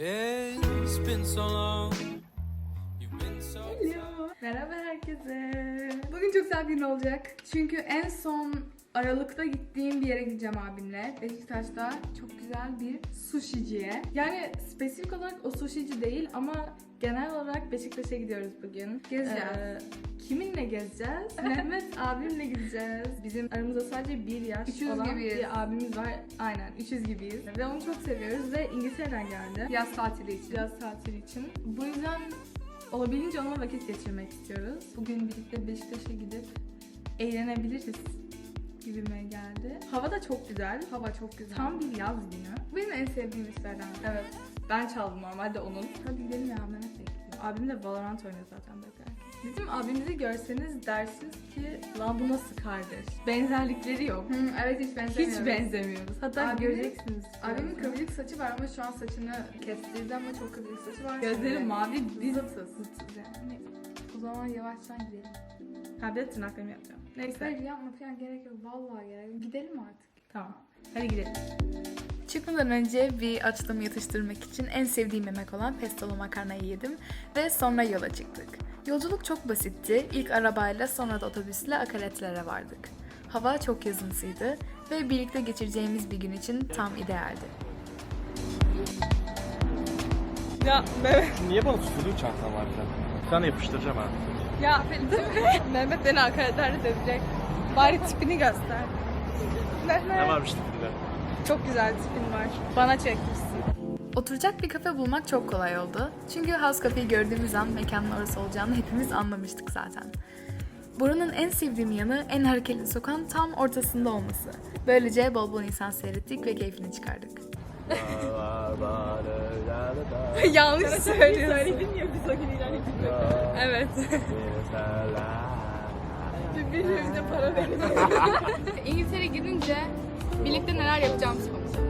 It's been so long. You've been so. Hello. Merhaba herkese. Bugün çok güzel bir gün olacak. Çünkü en son Aralık'ta gittiğim bir yere gideceğim abimle. Beşiktaş'ta çok güzel bir sushiciye. Yani spesifik olarak o sushici değil ama genel olarak Beşiktaş'a gidiyoruz bugün. Gezeceğiz. Ee, kiminle gezeceğiz? Mehmet abimle gideceğiz. Bizim aramızda sadece bir yaş 300 olan gibiyiz. bir abimiz var. Aynen 300 gibiyiz. Ve onu çok seviyoruz ve İngiltere'den geldi Yaz tatili için. yaz tatili için. Bu yüzden olabildiğince onunla vakit geçirmek istiyoruz. Bugün birlikte Beşiktaş'a gidip eğlenebiliriz gibime geldi. Hava da çok güzel. Hava çok güzel. Tam bir yaz günü. benim en sevdiğim işlerden. Evet. Ben çaldım normalde onun. Hadi gidelim ya Mehmet Bey. Abim de Valorant oynuyor zaten bekler. Bizim abimizi görseniz dersiniz ki lan bu nasıl kardeş? Benzerlikleri yok. Hı, evet hiç benzemiyoruz. Hiç benzemiyoruz. Hatta Abimin- göreceksiniz. Abimin kıvırcık saçı var ama şu an saçını kestirdi ama çok kıvırcık saçı var. Gözleri mavi, biz zıtız. Yani, o zaman yavaştan gidelim. Ha bir de tırnaklarımı yapacağım. Neyse. Hayır yapma falan gerek yok. Vallahi gerek. Gidelim artık. Tamam. Hadi gidelim. Çıkmadan önce bir açlığımı yatıştırmak için en sevdiğim yemek olan pestolu makarnayı yedim ve sonra yola çıktık. Yolculuk çok basitti. İlk arabayla sonra da otobüsle akaretlere vardık. Hava çok yazınsıydı ve birlikte geçireceğimiz bir gün için tam idealdi. Ya Mehmet, Niye bana tutuldun çantam varken? Sana yapıştıracağım ha. ya Mehmet beni hakaretlerle dövecek. Bari tipini göster. Ne Mehmet, varmış tipinde? çok güzel tipin var. Bana çekmişsin. Oturacak bir kafe bulmak çok kolay oldu. Çünkü House Cafe'yi gördüğümüz an mekanın orası olacağını hepimiz anlamıştık zaten. Buranın en sevdiğim yanı en hareketli sokağın tam ortasında olması. Böylece bol bol insan seyrettik ve keyfini çıkardık. Yanlış söylüyorsun. Söyledin ya biz o gün Evet. Birbirimize para verin. İngiltere gidince birlikte neler yapacağımızı konuşalım.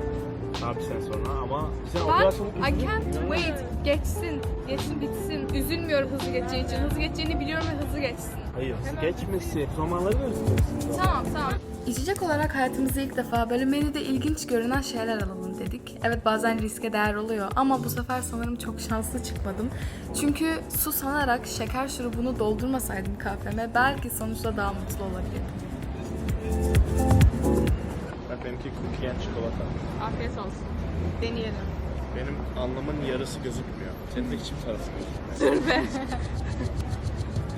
Sen sonra ama sen o Ben kadar çabuk I can't wait. Geçsin. Geçsin bitsin. Üzülmüyorum hızlı geçeceği için. Hızlı geçeceğini biliyorum ve hızlı geçsin. Hayır geçmesi. Mı üzülüyorsun? Tamam tamam. İçecek olarak hayatımızda ilk defa böyle menüde ilginç görünen şeyler alalım dedik. Evet bazen riske değer oluyor ama bu sefer sanırım çok şanslı çıkmadım. Çünkü su sanarak şeker şurubunu doldurmasaydım kahveme belki sonuçta daha mutlu olabilirdim. Benimki cookie and çikolata. Afiyet olsun. Deneyelim. Benim anlamın yarısı gözükmüyor. Senin de hiçbir tarafı gözükmüyor. Dur be.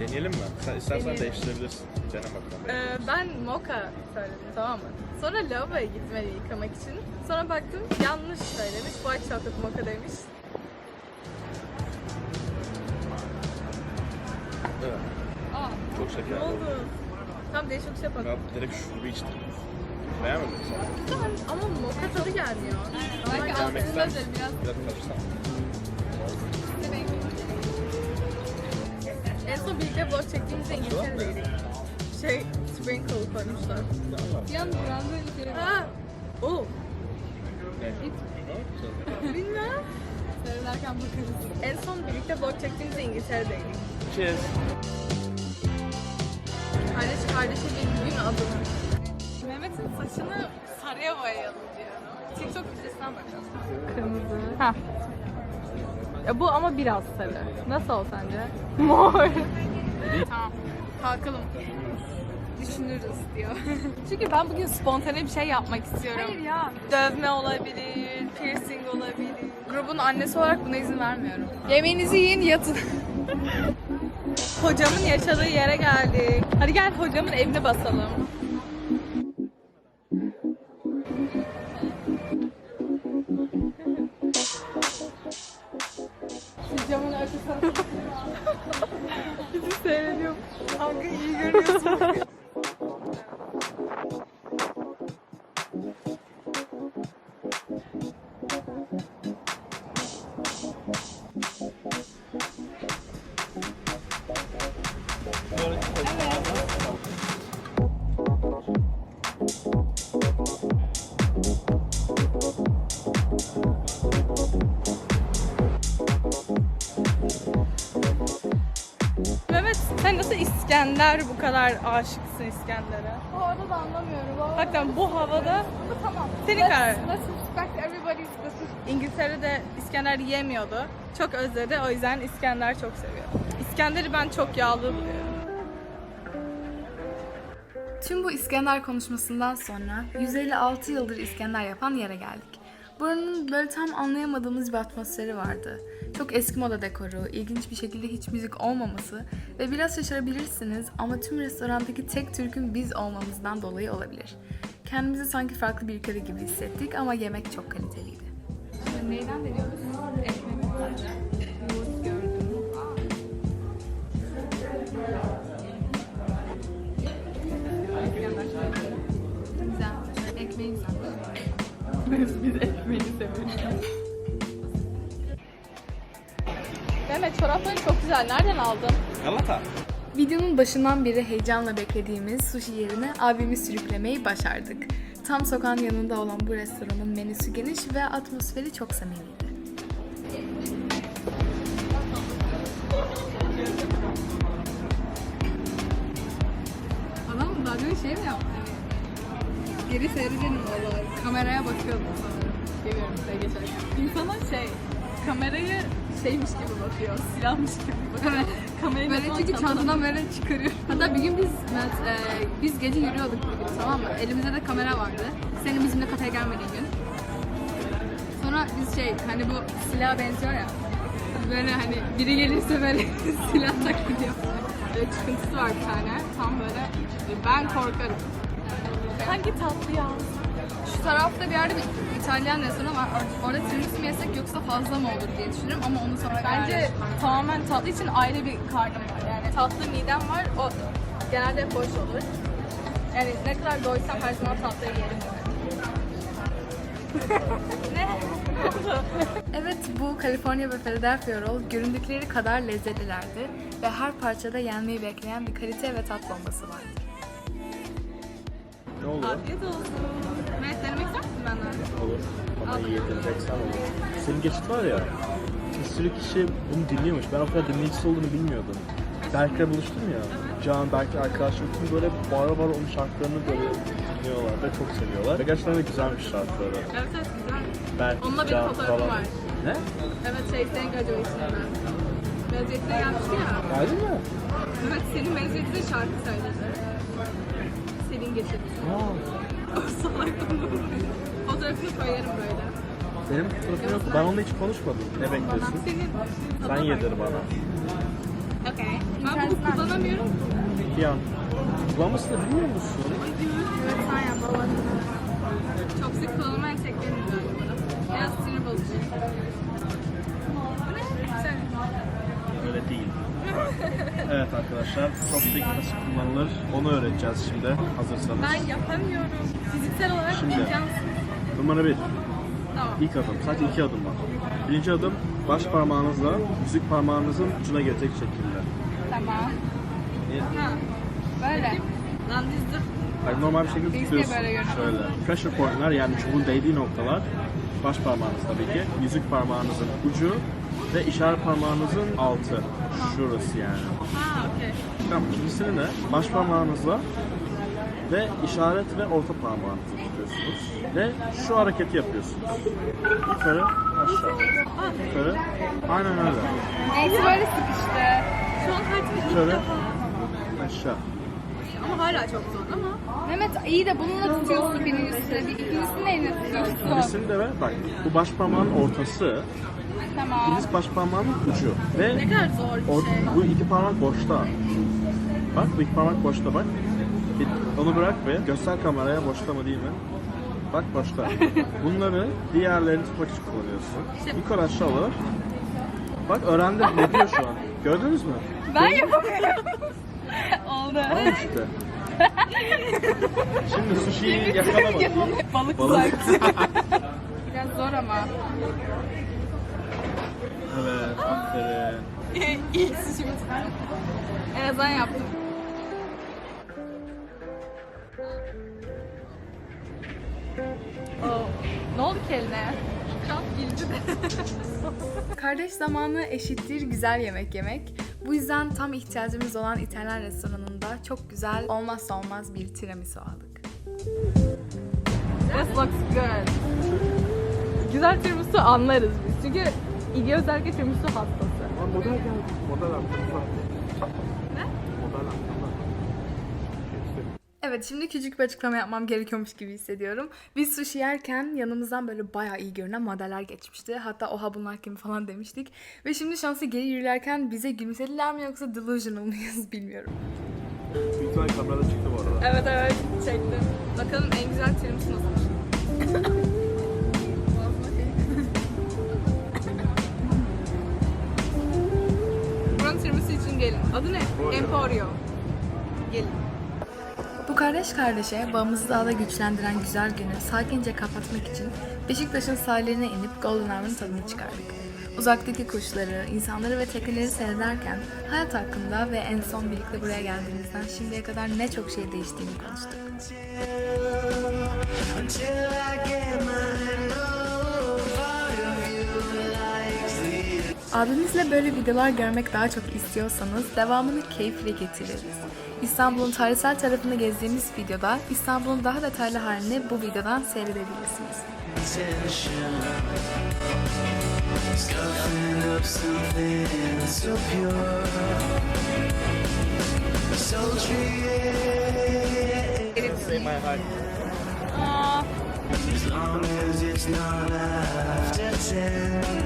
Deneyelim mi? Sen istersen değiştirebilirsin. Dene bakalım. Ee, ben mocha söyledim tamam mı? Sonra lavaboya gitmeli yıkamak için. Sonra baktım yanlış söylemiş. White chocolate mocha demiş. Evet. Aa Çok ne şekerli oldu? oldu. Tam değişik bir şey yapalım. Ben direkt şurubu içtim. Beğenmedin mi sen? Ama mocha tadı gelmiyor. Ama Denemek ister biraz. misin? Biraz karışsana. En son birlikte vlog çektiğimizde İngiltere'deydik. Şey, sprinkle koymuşlar. Yalnız buranın bir kere Ha! Oh! Ne? Bilmem. Seyrederken bakarız. En son birlikte vlog çektiğimizde İngiltere'deydik. Cheers. Kardeş kardeşe bir gün adını. Saçını sarıya boyayalım diyorum. TikTok videosundan bakacağız. Kırmızı. Ha. Ya bu ama biraz sarı. Nasıl ol sence? Mor. Tamam. Kalkalım. Düşünürüz diyor. Çünkü ben bugün spontane bir şey yapmak istiyorum. Hayır ya. Dövme olabilir, piercing olabilir. Grubun annesi olarak buna izin vermiyorum. Yemeğinizi yiyin yatın. Hocamın yaşadığı yere geldik. Hadi gel hocamın evine basalım. Bizi seyrediyorum. Kanka iyi görüyorsun. İskender bu kadar aşıksın İskender'e? Bu arada da anlamıyorum. Ama Hakikaten bu havada tamam. Senin karar. Let's respect everybody's decision. İngiltere'de İskender yiyemiyordu. Çok özledi. O yüzden İskender çok seviyor. İskender'i ben çok yağlı buluyorum. Tüm bu İskender konuşmasından sonra 156 yıldır İskender yapan yere geldik. Buranın böyle tam anlayamadığımız bir atmosferi vardı. Çok eski moda dekoru, ilginç bir şekilde hiç müzik olmaması ve biraz şaşırabilirsiniz ama tüm restorandaki tek Türk'ün biz olmamızdan dolayı olabilir. Kendimizi sanki farklı bir ülkede gibi hissettik ama yemek çok kaliteliydi. Neyden veriyoruz? Ekmek. Yoğurt gördüm. Güzel. Ekmeği güzel. Mehmet çorapları çok güzel. Nereden aldın? Galata. Videonun başından beri heyecanla beklediğimiz sushi yerine abimi sürüklemeyi başardık. Tam sokağın yanında olan bu restoranın menüsü geniş ve atmosferi çok samimiydi. Adam daha önce şey mi yaptı? Geri seyredelim valla. Kameraya bakıyordum sanırım. Görüyorum size geçerken. İnsana şey, kamerayı şeymiş gibi bakıyor, silahmış gibi bakıyor. Kamerayı Böyle çünkü çantadan böyle çıkarıyor. Hatta bir gün biz e, biz gece yürüyorduk bir gün tamam mı? Elimizde de kamera vardı. Senin bizimle kafeye gelmediğin gün. Sonra biz şey hani bu silaha benziyor ya. Böyle hani biri gelirse böyle silah taklidi yapıyor. Böyle çıkıntısı var bir tane. Tam böyle ben korkarım. Hangi tatlı ya? Şu tarafta bir yerde bir İtalyan restoranı var. Or- Orada tiramisu mu yesek yoksa fazla mı olur diye düşünüyorum ama onu sonra Bence karar tamamen tatlı için ayrı bir karnım var. Yani tatlı midem var, o genelde hep boş olur. Yani ne kadar doysam her zaman tatlıyı yerim. ne? Evet bu California ve Philadelphia roll göründükleri kadar lezzetlilerdi ve her parçada yenmeyi bekleyen bir kalite ve tat bombası vardı. Ne oluyor? Afiyet olsun. Evet, denemek ister misin benden? Olur. Bana iyi yedireceksen olur. Senin geçit var ya. Bir sürü kişi bunu dinliyormuş. Ben o kadar dinleyicisi olduğunu bilmiyordum. Berk'le buluştum ya. Can, Berk arkadaşlarım böyle bağıra bağıra onun şarkılarını böyle dinliyorlar ve çok seviyorlar. Ve gerçekten de güzelmiş şarkıları. Evet, evet güzel. Berk, Onunla benim Can fotoğrafım falan. var. Ne? Evet, şey, senin graduation'da. Mezuniyetine gelmişti ya. Geldi mi? Evet, senin mezuniyetinde şarkı söyledi. Selin getirdi. Aa, Salaktım Fotoğrafını koyarım böyle. benim fotoğrafım yok. Ben onunla hiç konuşmadım. Ne bekliyorsun? Senin Sen yedir bana. Okey. Ben bunu kullanamıyorum. Bir an. Kullanmasını bilmiyor musun? Evet sen yap baba. Çok sık kullanılmayan teklerim galiba. Biraz sinir bozucu. Evet arkadaşlar, chopstick nasıl kullanılır onu öğreteceğiz şimdi hazırsanız. Ben yapamıyorum. Fiziksel olarak Şimdi. imkansız. Numara bir. Tamam. İlk adım. Sadece iki adım var. Birinci adım baş parmağınızla yüzük parmağınızın ucuna gelecek şekilde. Tamam. Bir- Ha. Böyle. Lan dur. Hayır, normal bir şekilde Biz tutuyorsun. böyle. Şöyle. Pressure pointler yani çubuğun değdiği noktalar baş parmağınız tabii ki. Yüzük parmağınızın ucu ve işaret parmağınızın altı. Şurası yani. Ha okey. Tamam, ikincisini de baş parmağınızla ve işaret ve orta parmağınızı tutuyorsunuz. Ve şu hareketi yapıyorsunuz. Yukarı, aşağı. Yukarı. Aynen öyle. Neyse böyle sıkıştı. Şu an hayatımda ilk Yukarı, aşağı. Ama hala çok zor ama. Mehmet iyi de bununla tutuyorsun birincisi. Bir ikincisini neyle tutuyorsun? Birisini de ver. Bak bu baş parmağın ortası, Tamam. ikincisi baş parmağın ucu. Ve Ne kadar zor bir or- şey. bu iki parmak boşta. Bak bu iki parmak boşta bak. Bir- Onu bırak ve göster kameraya boşta mı değil mi? Bak boşta. Bunları diğerlerini tutmak için kullanıyorsun. Yukarı aşağı olur. Bak öğrendim ne diyor şu an. Gördünüz mü? Ben yapamıyorum. Oldu. Al işte. Şimdi sushi'yi yakala bakayım. Balık Balık. Biraz zor ama. Evet, aferin. İlk sushimi En azından yaptım. Oh. Ne oldu ki eline? Kramp girdi de. Kardeş zamanı eşittir güzel yemek yemek. Bu yüzden tam ihtiyacımız olan İtalyan restoranında çok güzel olmazsa olmaz bir tiramisu aldık. This looks good. güzel tiramisu anlarız biz. Çünkü İlgi özellikle tiramisu hastası. Model geldi. Model aklımda. Ne? Model aklımda. Evet şimdi küçük bir açıklama yapmam gerekiyormuş gibi hissediyorum. Biz sushi yerken yanımızdan böyle bayağı iyi görünen modeller geçmişti. Hatta oha bunlar kim falan demiştik. Ve şimdi şansı geri yürürlerken bize gülümsediler mi yoksa delusional mıyız bilmiyorum. Büyük kamerada çıktı bu arada. Evet evet çektim. Bakalım en güzel tiramisu nasıl? Emporio. Gelin. Bu kardeş kardeşe bağımızı daha da güçlendiren güzel günü sakince kapatmak için Beşiktaş'ın sahillerine inip Golden Hour'ın tadını çıkardık. Uzaktaki kuşları, insanları ve tekneleri seyrederken hayat hakkında ve en son birlikte buraya geldiğimizden şimdiye kadar ne çok şey değiştiğini konuştuk. Abimizle böyle videolar görmek daha çok istiyorsanız devamını keyifle getiririz. İstanbul'un tarihsel tarafını gezdiğimiz videoda İstanbul'un daha detaylı halini bu videodan seyredebilirsiniz. As long as it's not after ten.